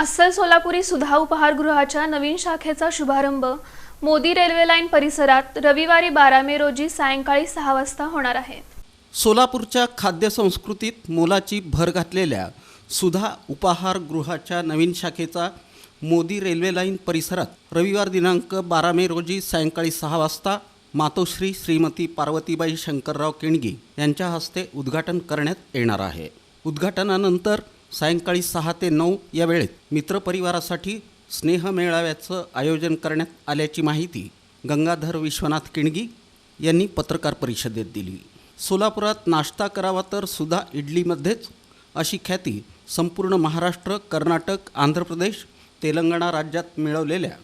अस्सल सोलापुरी सुधा उपहारगृहाच्या नवीन शाखेचा शुभारंभ मोदी रेल्वे लाईन परिसरात रविवारी बारा मे रोजी सायंकाळी सहा वाजता होणार आहे. सोलापूरच्या खाद्यसंस्कृतीत मोलाची भर घातलेल्या सुधा उपाहारगृहाच्या नवीन शाखेचा मोदी रेल्वे लाईन परिसरात रविवार दिनांक बारा मे रोजी सायंकाळी सहा वाजता मातोश्री श्रीमती पार्वतीबाई शंकरराव केणगी यांच्या हस्ते उद्घाटन करण्यात येणार आहे. उद्घाटनानंतर सायंकाळी सहा ते नऊ या वेळेत मित्रपरिवारासाठी स्नेहमेळाव्याचं आयोजन करण्यात आल्याची माहिती गंगाधर विश्वनाथ किणगी यांनी पत्रकार परिषदेत दिली. सोलापुरात नाश्ता करावा तर सुद्धा इडलीमध्येच अशी ख्याती संपूर्ण महाराष्ट्र कर्नाटक आंध्र प्रदेश तेलंगणा राज्यात मिळवलेल्या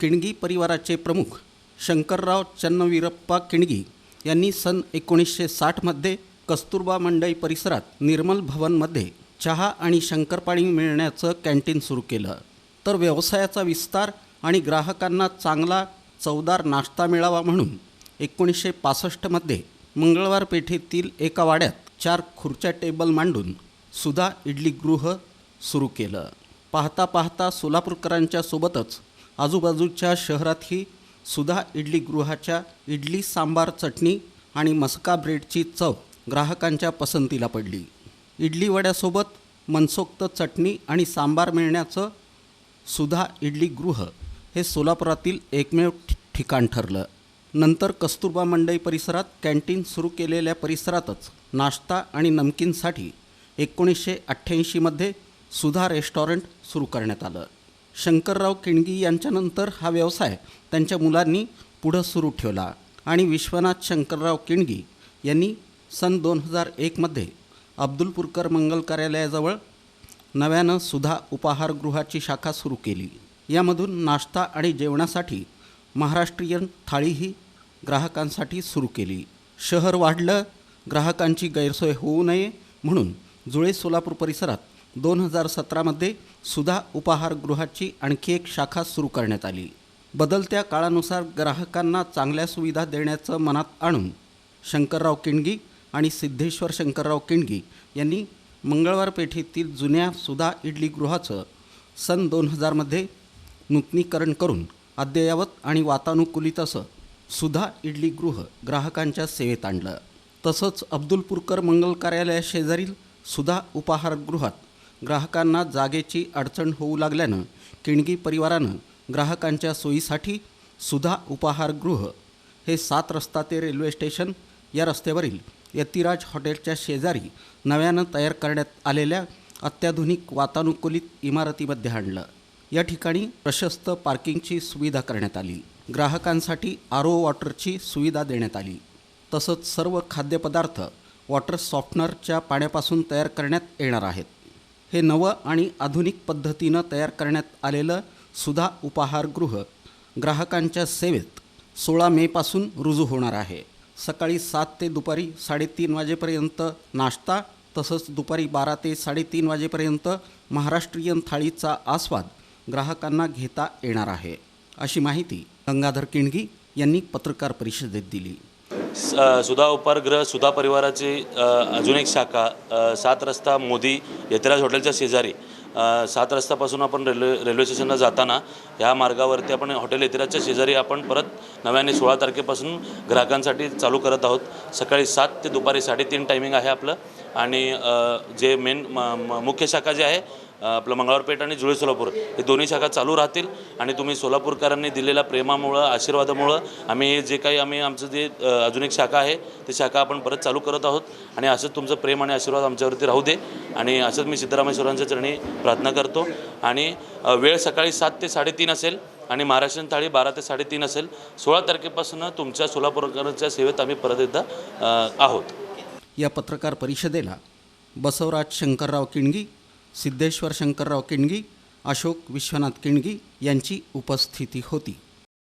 किणगी परिवाराचे प्रमुख शंकरराव चन्नवीरप्पा किणगी यांनी सन एकोणीसशे साठमध्ये कस्तुरबा मंडई परिसरात निर्मल भवनमध्ये चहा आणि शंकरपाणी मिळण्याचं कॅन्टीन सुरू केलं. तर व्यवसायाचा विस्तार आणि ग्राहकांना चांगला चवदार नाश्ता मिळावा म्हणून एकोणीसशे पासष्टमध्ये मंगळवार पेठेतील एका वाड्यात चार खुर्च्या टेबल मांडून सुधा इडलीगृह सुरू केलं. पाहता पाहता सोलापूरकरांच्या सोबतच आजूबाजूच्या शहरातही सुधा इडलीगृहाच्या इडली सांबार चटणी आणि मस्का ब्रेडची चव ग्राहकांच्या पसंतीला पडली. इडली वड्यासोबत मनसोक्त चटणी आणि सांबार मिळण्याचं सुधा इडली गृह हे सोलापुरातील एकमेव ठि- ठिकाण ठरलं. नंतर कस्तुरबा मंडई परिसरात कॅन्टीन सुरू केलेल्या परिसरातच नाश्ता आणि नमकीनसाठी एकोणीसशे अठ्ठ्याऐंशीमध्ये सुधा रेस्टॉरंट सुरू करण्यात आलं. शंकरराव किणगी यांच्यानंतर हा व्यवसाय त्यांच्या मुलांनी पुढं सुरू ठेवला आणि विश्वनाथ शंकरराव किणगी यांनी सन दोन हजार एकमध्ये अब्दुलपूरकर मंगल कार्यालयाजवळ नव्यानं सुधा उपाहारगृहाची शाखा सुरू केली. यामधून नाश्ता आणि जेवणासाठी महाराष्ट्रीयन थाळीही ग्राहकांसाठी सुरू केली. शहर वाढलं ग्राहकांची गैरसोय होऊ नये म्हणून जुळे सोलापूर परिसरात दोन हजार सतरामध्ये सुधा उपाहारगृहाची आणखी एक शाखा सुरू करण्यात आली. बदलत्या काळानुसार ग्राहकांना चांगल्या सुविधा देण्याचं मनात आणून शंकरराव किणगी आणि सिद्धेश्वर शंकरराव किणगी यांनी मंगळवार पेठेतील जुन्या सुधा इडलीगृहाचं सन दोन हजारमध्ये नूतनीकरण करून अद्ययावत आणि वातानुकूलित असं सुधा इडलीगृह ग्राहकांच्या सेवेत आणलं. तसंच अब्दुलपूरकर मंगल कार्यालयाशेजारील सुधा उपाहारगृहात ग्राहकांना जागेची अडचण होऊ लागल्यानं किणगी परिवारानं ग्राहकांच्या सोयीसाठी सुधा उपाहारगृह हे सात रस्ता ते रेल्वे स्टेशन या रस्त्यावरील यतिराज हॉटेलच्या शेजारी नव्यानं तयार करण्यात आलेल्या अत्याधुनिक वातानुकूलित इमारतीमध्ये आणलं या ठिकाणी प्रशस्त पार्किंगची सुविधा करण्यात आली. ग्राहकांसाठी आर ओ वॉटरची सुविधा देण्यात आली. तसंच सर्व खाद्यपदार्थ वॉटर सॉफ्टनरच्या पाण्यापासून तयार करण्यात येणार आहेत. हे नवं आणि आधुनिक पद्धतीनं तयार करण्यात आलेलं सुधा उपाहारगृह ग्राहकांच्या सेवेत सोळा मेपासून रुजू होणार आहे. सकाळी सात ते दुपारी साडेतीन वाजेपर्यंत नाश्ता तसंच दुपारी बारा ते साडेतीन वाजेपर्यंत महाराष्ट्रीयन थाळीचा आस्वाद ग्राहकांना घेता येणार आहे. अशी माहिती गंगाधर किणगी यांनी पत्रकार परिषदेत दिली. स- सुधा उपारगृह सुधा परिवाराची अजून एक शाखा सात रस्ता मोदी यतिराज हॉटेलच्या शेजारी. सात रस्त्यापासून आपण रेल्वे रेल्वे स्टेशनला जाताना ह्या मार्गावरती आपण हॉटेल इतिराजच्या शेजारी आपण परत नव्याने सोळा तारखेपासून ग्राहकांसाठी चालू करत आहोत. सकाळी सात ते दुपारी साडेतीन टायमिंग आहे आपलं. आणि जे मेन म- म- मुख्य शाखा जे आहे आपलं मंगळवारपेठ आणि जुळे सोलापूर हे दोन्ही शाखा चालू राहतील आणि तुम्ही सोलापूरकरांनी दिलेल्या प्रेमामुळं आशीर्वादामुळं आम्ही हे जे काही आम्ही आमचं जे अजून एक शाखा आहे ती शाखा आपण परत चालू करत आहोत आणि असंच तुमचं प्रेम आणि आशीर्वाद आमच्यावरती राहू दे आणि असंच मी सिद्धरामेश्वरांच्या चरणी प्रार्थना करतो. आणि वेळ सकाळी सात ते साडेतीन असेल आणि महाराष्ट्रीयन थाळी बारा ते साडेतीन असेल सोळा तारखेपासून तुमच्या सोलापूरकरांच्या सेवेत आम्ही परत एकदा आहोत. या पत्रकार परिषदेला बसवराज शंकरराव किणगी सिद्धेश्वर शंकरराव किणगी अशोक विश्वनाथ किणगी यांची उपस्थिती होती.